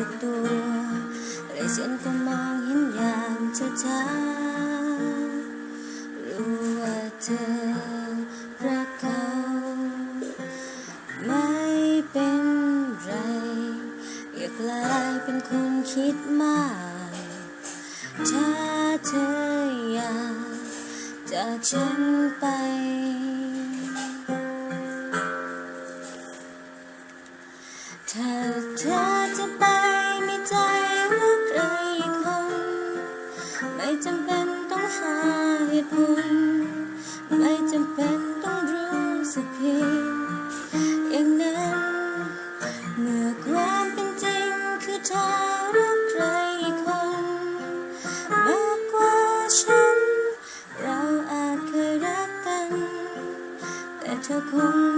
สักตัวและฉันก็มองเห็นอย่างช้าๆรู้ว่าเธอรักเขาไม่เป็นไร อย่ากลายเป็นคนคิดมากถ้าเธออยากจะฉันไปถ้าเธอ ตุผไม่จำเป็นต้องรู้สึกผิดอย่างนั้น เมื่อความเป็นจริงคือเธอรักใครคนมากกว่าฉัน เราอาจเคยรักกัน แต่เธอคง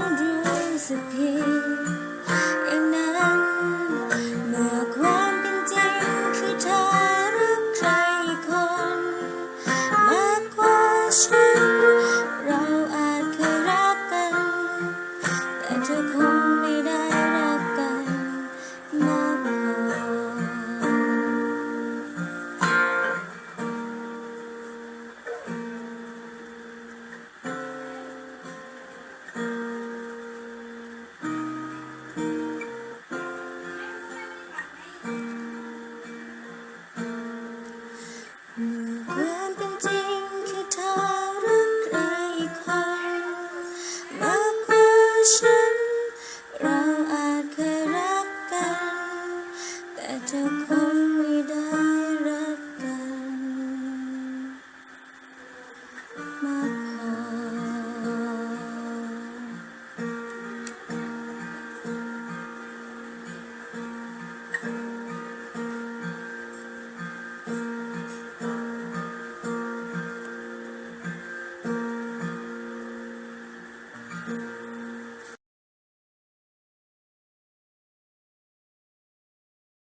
soldiers appear.